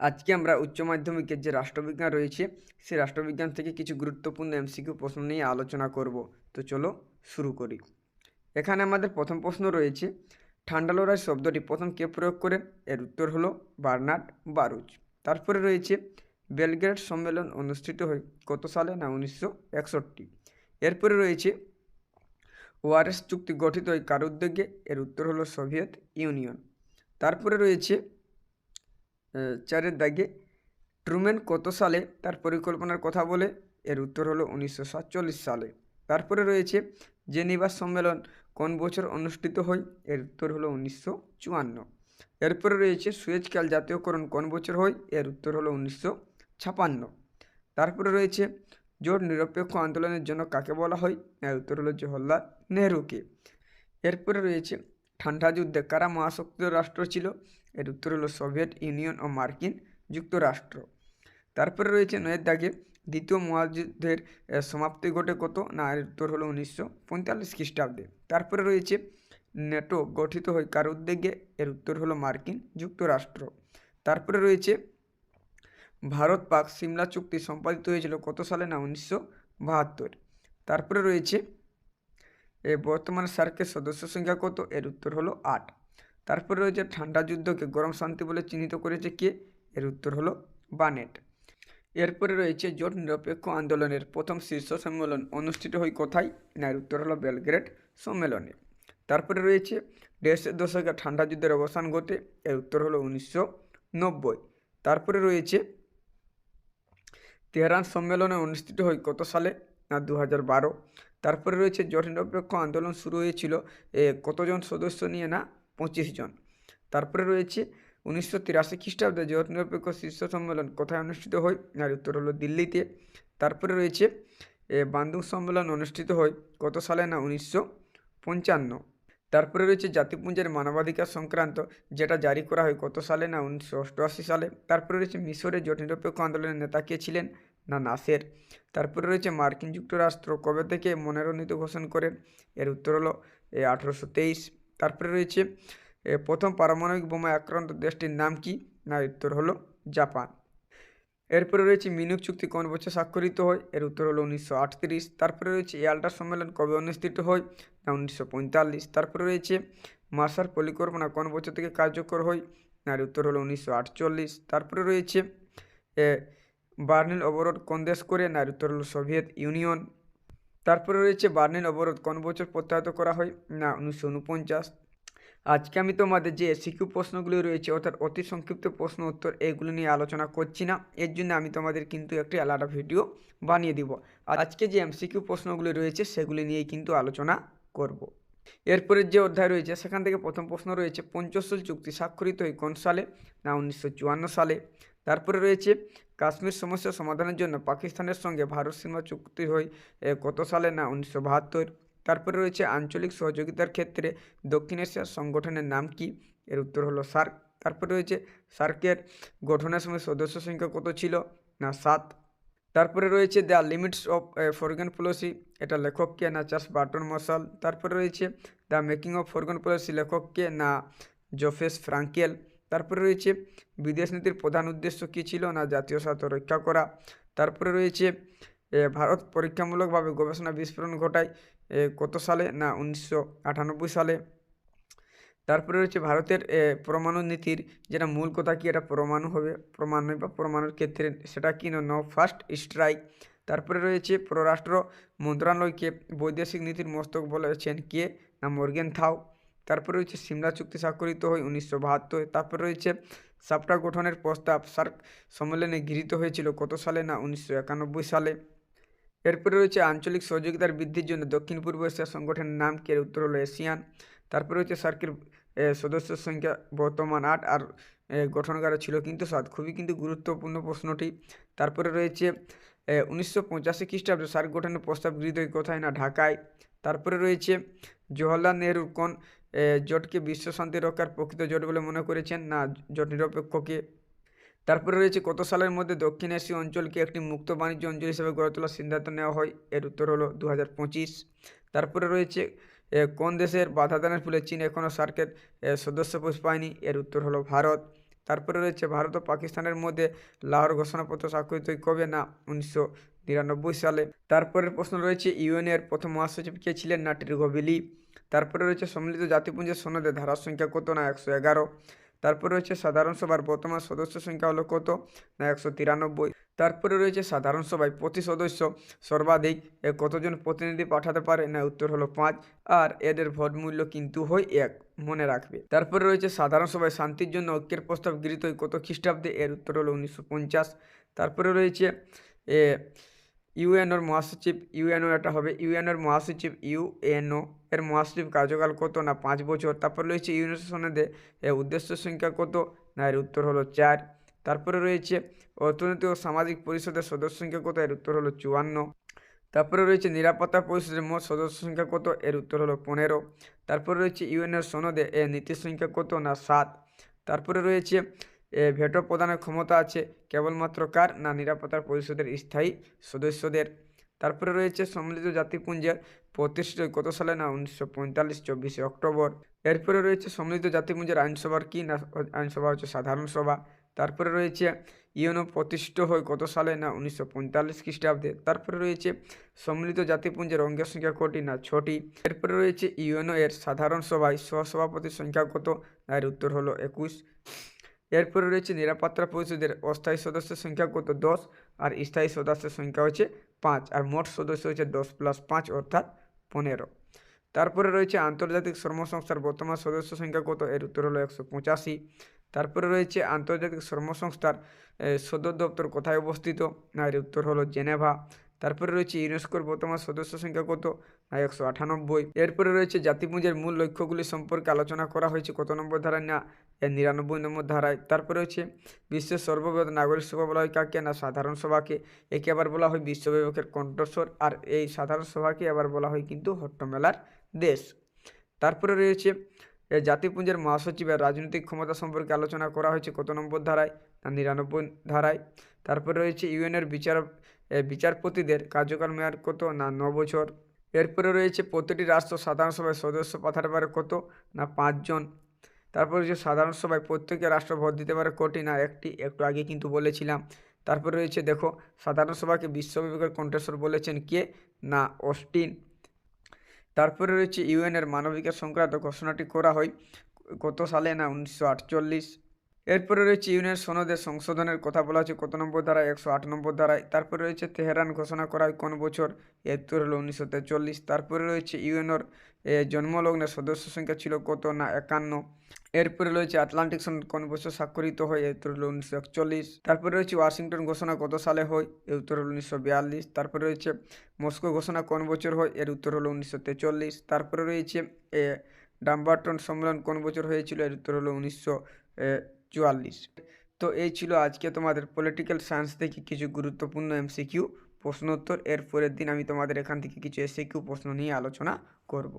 আজকে আমরা উচ্চ মাধ্যমিকের যে রাষ্ট্রবিজ্ঞান রয়েছে, সেই রাষ্ট্রবিজ্ঞান থেকে কিছু গুরুত্বপূর্ণ এমসিকিউ প্রশ্ন নিয়ে আলোচনা করব। তো চলো শুরু করি। এখানে আমাদের প্রথম প্রশ্ন রয়েছে ঠান্ডা লড়াই শব্দটি প্রথম কে প্রয়োগ করেন এর উত্তর হলো বার্নার্ড বারুচ তারপরে রয়েছে, বেলগ্রেড সম্মেলন অনুষ্ঠিত হয় কত সালে না উনিশশো একষট্টি? এরপরে রয়েছে, ওয়ারেস চুক্তি গঠিত হয় কার উদ্যোগে? এর উত্তর হলো সোভিয়েত ইউনিয়ন। তারপরে রয়েছে চারের দাগে ট্রুম্যান কত সালে তার পরিকল্পনার কথা বলে? এর উত্তর হলো উনিশশো সাতচল্লিশ সালে। তারপরে রয়েছে জেনিভা সম্মেলন, কোন বছর অনুষ্ঠিত হয়? এর উত্তর হলো উনিশশো চুয়ান্ন। এরপরে রয়েছে সুয়েজ খাল জাতীয়করণ, কোন বছর হয়? এর উত্তর হলো উনিশশো ছাপান্ন। তারপরে রয়েছে জোট নিরপেক্ষ আন্দোলনের জন্য কাকে বলা হয়? এর উত্তর হলো জওহরলাল নেহরুকে। এরপরে রয়েছে ঠান্ডা যুদ্ধে কারা মহাশক্তির রাষ্ট্র ছিল? এর উত্তর হলো সোভিয়েত ইউনিয়ন ও মার্কিন যুক্তরাষ্ট্র। তারপরে রয়েছে নয়ের দাগে দ্বিতীয় মহাযুদ্ধের সমাপ্তি ঘটে কত? না, এর উত্তর হলো উনিশশো পঁয়তাল্লিশ খ্রিস্টাব্দে। তারপরে রয়েছে নেটো গঠিত হয় কার উদ্যোগে? এর উত্তর হলো মার্কিন যুক্তরাষ্ট্র। তারপরে রয়েছে ভারত পাক সিমলা চুক্তি সম্পাদিত হয়েছিল কত সালে? না, উনিশশো বাহাত্তর। তারপরে রয়েছে, এ, বর্তমানে সার্কের সদস্য সংখ্যা কত? এর উত্তর হলো আট। তারপরে রয়েছে ঠান্ডা যুদ্ধকে গরম শান্তি বলে চিহ্নিত করেছে কে? এর উত্তর হলো বানেট। এরপরে রয়েছে জোট নিরপেক্ষ আন্দোলনের প্রথম শীর্ষ সম্মেলন অনুষ্ঠিত হয় কোথায়? না, এর উত্তর হলো বেলগ্রেড সম্মেলনে। তারপরে রয়েছে দেড়শের দশকে ঠান্ডা যুদ্ধের অবসান ঘটে, এর উত্তর হলো উনিশশো নব্বই। তারপরে রয়েছে তেহরান সম্মেলনে অনুষ্ঠিত হয় কত সালে? না দু হাজার বারো। তারপরে রয়েছে জোট নিরপেক্ষ আন্দোলন শুরু হয়েছিল কতজন সদস্য নিয়ে? না পঁচিশ জন। তারপরে রয়েছে উনিশশো তিরাশি খ্রিস্টাব্দে জোট নিরপেক্ষ শীর্ষ সম্মেলন কোথায় অনুষ্ঠিত হয়? আর উত্তর হলো দিল্লিতে। তারপরে রয়েছে এ, বান্দুং সম্মেলন অনুষ্ঠিত হয় কত সালে না উনিশশো পঞ্চান্ন? তারপরে রয়েছে জাতিপুঞ্জের মানবাধিকার সংক্রান্ত যেটা জারি করা হয় কত সালে না উনিশশো অষ্টআশি সালে? তারপরে রয়েছে মিশরে জোট নিরপেক্ষ আন্দোলনের নেতা কে ছিলেন? না নাসের। তারপরে রয়েছে মার্কিন যুক্তরাষ্ট্র কবে থেকে মনোনীত ঘোষণা করেন? এর উত্তর হলো আঠেরোশো তেইশ। তারপরে রয়েছে প্রথম পারমাণবিক বোমায় আক্রান্ত দেশটির নাম কি? না উত্তর হলো জাপান। এরপরে রয়েছে, মিনুক চুক্তি কোন বছর স্বাক্ষরিত হয়? এর উত্তর হলো উনিশশো আটত্রিশ। তারপরে রয়েছে ইয়াল্টা সম্মেলন কবে অনুষ্ঠিত হয়? না, উনিশশো পঁয়তাল্লিশ। তারপরে রয়েছে মাসার পরিকল্পনা কোন বছর থেকে কার্যকর হয়? না উত্তর হলো উনিশশো আটচল্লিশ। তারপরে রয়েছে বার্নিল অবরোধ কোন দেশ করে? না উত্তর হলো সোভিয়েত ইউনিয়ন। তারপরে রয়েছে বার্লিন অবরোধ। কোন বছর প্রত্যাহত করা হয়? না, উনিশশো উনপঞ্চাশ। আজকে আমি তোমাদের যে এসিকিউ প্রশ্নগুলি রয়েছে, অর্থাৎ অতি সংক্ষিপ্ত প্রশ্ন উত্তর এইগুলো নিয়ে আলোচনা করছি না। এর জন্য আমি তোমাদের কিন্তু একটি আলাদা ভিডিও বানিয়ে দিব। আর আজকে যে এমসিকিউ প্রশ্নগুলি রয়েছে, সেগুলি নিয়েই কিন্তু আলোচনা করব। এরপরে যে অধ্যায় রয়েছে, সেখান থেকে প্রথম প্রশ্ন রয়েছে, পঞ্চশীল চুক্তি স্বাক্ষরিত হয় কোন সালে? না, উনিশশো চুয়ান্ন সালে। তারপরে রয়েছে, কাশ্মীর সমস্যা সমাধানের জন্য পাকিস্তানের সঙ্গে ভারত সীমা চুক্তি হয় কত সালে? না, উনিশশো বাহাত্তর। তারপরে রয়েছে, আঞ্চলিক সহযোগিতার ক্ষেত্রে দক্ষিণ এশিয়ার সংগঠনের নাম কি? এর উত্তর হলো সার্ক। তারপরে রয়েছে, সার্কের গঠনের সময় সদস্য সংখ্যা কত ছিল? না, সাত। তারপরে রয়েছে, the limits of foreign policy. এটা লেখক কে? না, চার্লস বার্টন মশাল। তারপরে রয়েছে, the making of foreign policy লেখক কে? না জোফেস ফ্রাঙ্কেল। তারপরে রয়েছে, বিদেশ নীতির প্রধান উদ্দেশ্য কী ছিল না জাতীয় স্বার্থ রক্ষা করা? তারপরে রয়েছে ভারত পরীক্ষামূলকভাবে গবেষণা বিস্ফোরণ ঘটায় কত সালে? না, উনিশশো আটানব্বই সালে। তারপরে রয়েছে ভারতের পরমাণু নীতির, যেটা মূল কথা কি? এটা পরমাণু হবে। পরমাণু বা পরমাণুর ক্ষেত্রে সেটা কি? না নো ফার্স্ট স্ট্রাইক তারপরে রয়েছে পররাষ্ট্র মন্ত্রণালয়কে বৈদেশিক নীতির মস্তক বলেছেন কে? না, মর্গেন থাও। তারপরে রয়েছে সিমলা চুক্তি স্বাক্ষরিত হয় উনিশশো বাহাত্তর। তারপরে রয়েছে সাপটা গঠনের প্রস্তাব। সার্ক সম্মেলনে গৃহীত হয়েছিল কত সালে না উনিশশো একানব্বই সালে। এরপরে রয়েছে আঞ্চলিক সহযোগিতার বৃদ্ধির জন্য দক্ষিণ পূর্ব এশিয়া সংগঠনের নাম কি উত্তর হলো এশিয়ান। তারপরে রয়েছে সার্কের সদস্য সংখ্যা বর্তমান আট আর গঠনকারী ছিল কিন্তু সাত। খুবই কিন্তু গুরুত্বপূর্ণ প্রশ্নটি। তারপরে রয়েছে উনিশশো পঁচাশি খ্রিস্টাব্দে সার্ক গঠনের প্রস্তাব গৃহীত কোথায় না? ঢাকায়। তারপরে রয়েছে, জওহরলাল নেহরুর কোন জোটকে বিশ্ব শান্তি রক্ষার প্রকৃত জোট বলে মনে করেছেন? না, জোট নিরপেক্ষকে। তারপরে রয়েছে, কত সালের মধ্যে দক্ষিণ এশীয় অঞ্চলকে একটি মুক্ত বাণিজ্য অঞ্চল হিসেবে গড়ে তোলার সিদ্ধান্ত নেওয়া হয়? এর উত্তর হলো দু হাজার পঁচিশ। তারপরে রয়েছে কোন দেশের বাধা দানের ফলে চীন এখনও সার্কের সদস্য পুষ পায়নি? এর উত্তর হলো ভারত। তারপরে রয়েছে ভারত ও পাকিস্তানের মধ্যে লাহোর ঘোষণাপত্র স্বাক্ষরিত কবে না উনিশশো নিরানব্বই সালে। তারপরের প্রশ্ন রয়েছে ইউএনএর প্রথম মহাসচিব কে ছিলেন? না ট্রিগোবিলি তারপরে রয়েছে, সম্মিলিত জাতিপুঞ্জের সনদে ধারার সংখ্যা কত না একশো এগারো? তারপরে রয়েছে, সাধারণ সভার বর্তমান সদস্য সংখ্যা হলো কত? না একশো তিরানব্বই। তারপরে রয়েছে সাধারণ সভায় প্রতি সদস্য সর্বাধিক কতজন প্রতিনিধি পাঠাতে পারে না, উত্তর হলো পাঁচ, আর এদের ভোট মূল্য কিন্তু হয় এক, মনে রাখবে। তারপরে রয়েছে সাধারণ সভায় শান্তির জন্য ঐক্যের প্রস্তাব গৃহীত হয় কত খ্রিস্টাব্দে, এর উত্তর হলো উনিশশো পঞ্চাশ। তারপরে রয়েছে এ ইউএনওর মহাসচিব, ইউএনও এটা হবে, ইউএনওর মহাসচিব ইউএনও, এর মহাসচিব কার্যকাল কত না, পাঁচ বছর। তারপর রয়েছে এর উদ্দেশ্য সংখ্যা কত, না, এর উত্তর হলো চার। তারপরে রয়েছে অর্থনৈতিক ও সামাজিক পরিষদের সদস্য সংখ্যা কত? এর উত্তর হলো চুয়ান্ন। তারপরে রয়েছে নিরাপত্তা পরিষদের মোট সদস্য সংখ্যা কত? এর উত্তর হলো পনেরো। তারপরে রয়েছে ইউএনের সনদে এর নীতি সংখ্যা কত না সাত? তারপরে রয়েছে এ ভেটো প্রদানের ক্ষমতা আছে কেবলমাত্র কার না নিরাপত্তা পরিষদের স্থায়ী সদস্যদের? তারপরে রয়েছে সম্মিলিত জাতিপুঞ্জের প্রতিষ্ঠিত কত সালে না উনিশশো পঁয়তাল্লিশ চব্বিশে অক্টোবর? এরপরে রয়েছে সম্মিলিত জাতিপুঞ্জের আইনসভার কী না আইনসভা হচ্ছে সাধারণ সভা? তারপরে রয়েছে ইউএনও প্রতিষ্ঠিত হয় কত সালে না উনিশশো পঁয়তাল্লিশ খ্রিস্টাব্দে। তারপরে রয়েছে সম্মিলিত জাতিপুঞ্জের অঙ্গের সংখ্যা কটি না ছটি। এরপরে রয়েছে ইউএনও এর সাধারণ সভায় সহসভাপতির সংখ্যা কত? না এর উত্তর হলো একুশ। এরপরে রয়েছে নিরাপত্তা পরিষদের অস্থায়ী সদস্যের সংখ্যা কত? দশ। আর স্থায়ী সদস্যের সংখ্যা হচ্ছে পাঁচ। আর মোট সদস্য হচ্ছে দশ প্লাস পাঁচ, অর্থাৎ পনেরো। তারপরে রয়েছে আন্তর্জাতিক শ্রম সংস্থার বর্তমান সদস্য সংখ্যা কত? এর উত্তর হলো একশো পঁচাশি। তারপরে রয়েছে আন্তর্জাতিক শ্রম সংস্থার সদর দপ্তর কোথায় অবস্থিত? না এর উত্তর হলো জেনেভা। তারপরে রয়েছে ইউনেস্কোর বর্তমান সদস্য সংখ্যা কত? না একশো আটানব্বই। এরপরে রয়েছে জাতিপুঞ্জের মূল লক্ষ্যগুলি সম্পর্কে আলোচনা করা হয়েছে কত নম্বর ধারায়? না, এর নিরানব্বই নম্বর ধারায়। তারপরে হচ্ছে বিশ্বের সর্ববৃহৎ নাগরিক সভা বলা হয় কাকে? না, সাধারণ সভাকে। একে আবার বলা হয় বিশ্ববিবেকের কণ্ঠস্বর। আর এই সাধারণ সভাকে আবার বলা হয় কিন্তু হট্টমেলার দেশ। তারপরে রয়েছে এ জাতিপুঞ্জের মহাসচিবের রাজনৈতিক ক্ষমতা সম্পর্কে আলোচনা করা হয়েছে কত নম্বর ধারায়? না নিরানব্বই ধারায়। তারপরে রয়েছে ইউএনের বিচার বিচারপতিদের কার্যকাল মেয়াদ কত না ন বছর? এরপরে রয়েছে প্রতিটি রাষ্ট্র সাধারণ সভায় সদস্য পাঠাতে পারে কত না পাঁচজন তারপরে যে সাধারণ সভায় প্রত্যেকটা রাষ্ট্র ভোট দিতে পারে কোটি না একটি? একটু আগে কিন্তু বলেছিলাম। তারপরে রয়েছে দেখো, সাধারণ সভাকে বিশ্ববিবেকের কণ্ঠস্বর বলেছেন কে? না, অস্টিন। তারপরে রয়েছে ইউএনের মানবাধিকার সংক্রান্ত ঘোষণাটি করা হয় কত সালে না উনিশশো আটচল্লিশ এরপরে রয়েছে ইউএনের সনদের সংশোধনের কথা বলা হচ্ছে কত নম্বর ধারায়? একশো আট নম্বর ধারায়। তারপরে রয়েছে তেহরান ঘোষণা করা হয় কোন বছর? এর উত্তর হলো উনিশশো তেচল্লিশ তারপরে রয়েছে ইউএনর জন্মলগ্নের সদস্য সংখ্যা ছিল কত? না, একান্ন। এরপরে রয়েছে আটলান্টিক সনদ কোন বছর স্বাক্ষরিত হয়? উত্তর হলো উনিশশো একচল্লিশ। তারপরে রয়েছে ওয়াশিংটন ঘোষণা কত সালে হয়? এর উত্তর হলো উনিশশো বিয়াল্লিশ। তারপরে রয়েছে মস্কো ঘোষণা কোন বছর হয়? এর উত্তর হলো উনিশশো তেচল্লিশ। তারপরে রয়েছে ডাম্বারটন সম্মেলন কোন বছর হয়েছিল? এর উত্তর হলো উনিশশো চুয়াল্লিশ। তো এই ছিল আজকে তোমাদের পলিটিক্যাল সায়েন্স থেকে কিছু গুরুত্বপূর্ণ এমসিকিউ প্রশ্নোত্তর। এর পরের দিন আমি তোমাদের এখান থেকে কিছু এসিকিউ প্রশ্ন নিয়ে আলোচনা করব।